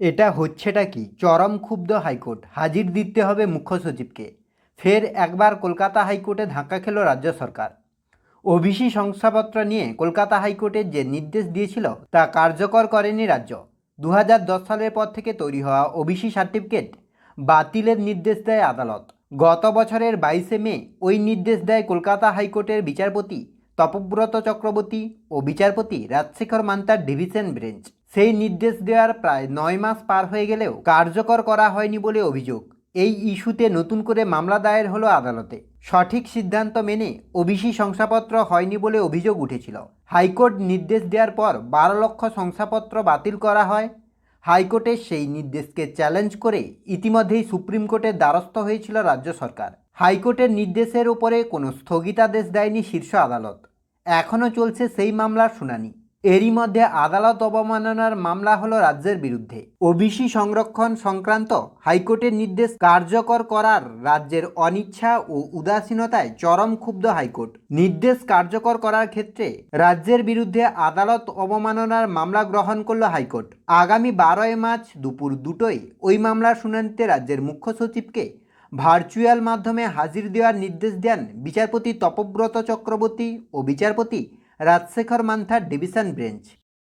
এটা হচ্ছেটা কি? চরম ক্ষুব্ধ হাইকোর্ট। হাজির দিতে হবে মুখ্য সচিবকে। ফের একবার কলকাতা হাইকোর্টে ধাক্কা খেল রাজ্য সরকার। ওবিসি শংসাপত্র নিয়ে কলকাতা হাইকোর্টের যে নির্দেশ দিয়েছিল, তা কার্যকর করেনি রাজ্য। দু হাজার দশ সালের পর থেকে তৈরি হওয়া ওবিসি সার্টিফিকেট বাতিলের নির্দেশ দেয় আদালত। গত বছরের বাইশে মে ওই নির্দেশ দেয় কলকাতা হাইকোর্টের বিচারপতি তপব্রত চক্রবর্তী ও বিচারপতি রাজশেখর মান্তার ডিভিশন বেঞ্চ। সেই নির্দেশ দেওয়ার প্রায় নয় মাস পার হয়ে গেলেও কার্যকর করা হয়নি বলে অভিযোগ। এই ইস্যুতে নতুন করে মামলা দায়ের হলো আদালতে। সঠিক সিদ্ধান্ত মেনে ওবিসি শংসাপত্র হয়নি বলে অভিযোগ উঠেছিল। হাইকোর্ট নির্দেশ দেওয়ার পর বারো লক্ষ শংসাপত্র বাতিল করা হয়। হাইকোর্টের সেই নির্দেশকে চ্যালেঞ্জ করে ইতিমধ্যেই সুপ্রিম কোর্টের দ্বারস্থ হয়েছিল রাজ্য সরকার। হাইকোর্টের নির্দেশের উপরে কোনো স্থগিতাদেশ দেয়নি শীর্ষ আদালত। এখনও চলছে সেই মামলার শুনানি। এরই মধ্যে আদালত অবমাননার মামলা হলো রাজ্যের বিরুদ্ধে। ওবিসি সংরক্ষণ সংক্রান্ত হাইকোর্টের নির্দেশ কার্যকর করার রাজ্যের অনিচ্ছা ও উদাসীনতায় চরম ক্ষুব্ধ হাইকোর্ট। নির্দেশ কার্যকর করার ক্ষেত্রে রাজ্যের বিরুদ্ধে আদালত অবমাননার মামলা গ্রহণ করল হাইকোর্ট। আগামী বারোই মার্চ দুপুর দুটোই ওই মামলার শুনানিতে রাজ্যের মুখ্য সচিবকে ভার্চুয়াল মাধ্যমে হাজির দেওয়ার নির্দেশ দেন বিচারপতি তপব্রত চক্রবর্তী ও বিচারপতি রাজশেখর মান্থা ডিভিশন বেঞ্চ।